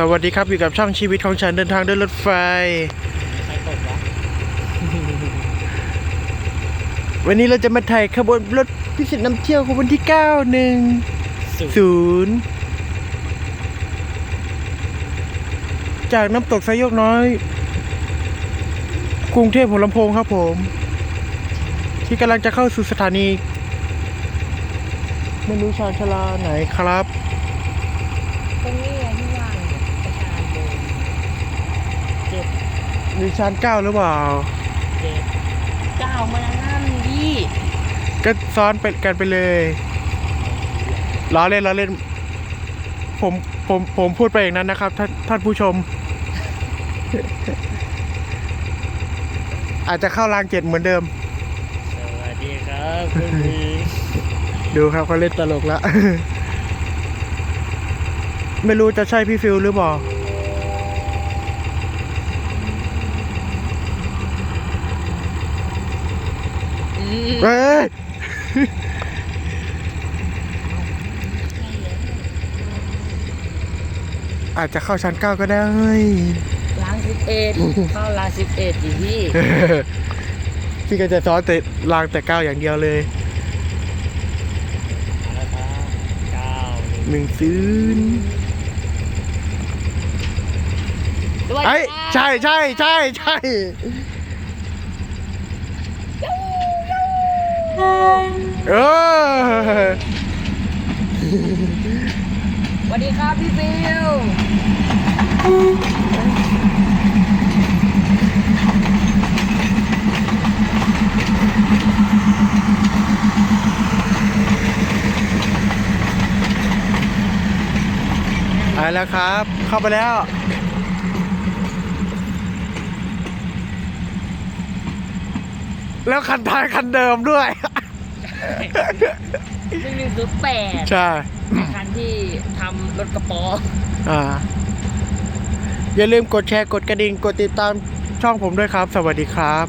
สวัสดีครับ อยู่กับช่องชีวิตของฉันเดินทางด้วยรถไฟ วันนี้เราจะมาถ่ายขบวนรถพิเศษนำเที่ยวขบวนที่ 9 1 0 จากน้ำตกสายโยกน้อย กรุงเทพหัวลำโพงครับผม ที่กำลังจะเข้าสู่สถานี ไม่รู้ชานชลาไหนครับตรงนี้ไงที่ว่างเนี่ยประชาชนเจ็ด มีชานเก้าหรือเปล่าเจ็ดเก้ามานั่นดิก็ซ้อนไปกันไปเลยล้อเล่นล้อเล่น ผมผมผมพูดไปอย่างนั้นนะครับ ท่านท่านผู้ชม อาจจะเข้ารางเจ็ดเหมือนเดิม สวัสดีครับคุณพีดูครับเขาเล่นตลกละ ไม่รู้จะใช่พี่ฟิลหรือเปล่า เฮ้ยอาจจะเข้าชั้นเก้าก็ได้ล้างสิบเอ็ดเข้าล้างสิบเอ็ดดิพี่ พี่ก็จะซ้อนแต่รางแต่เก้าอย่างเดียวเลยแล้วครับเก้าหนึ่งซื้นสวัสไอ้ดียครับใช่ใช่ใช่ใช่ เออสวัสดีครับพี่ฟิวไปแล้วครับ เข้าไปแล้วแล้วคันท้ายคันเดิมด้วย หนึ่งหนึ่งศูนย์แปดใช่ คันที่ทำรถกระป๋ออ่า อย่าลืมกดแชร์กดกระดิ่ง กดติดตามช่องผมด้วยครับ สวัสดีครับ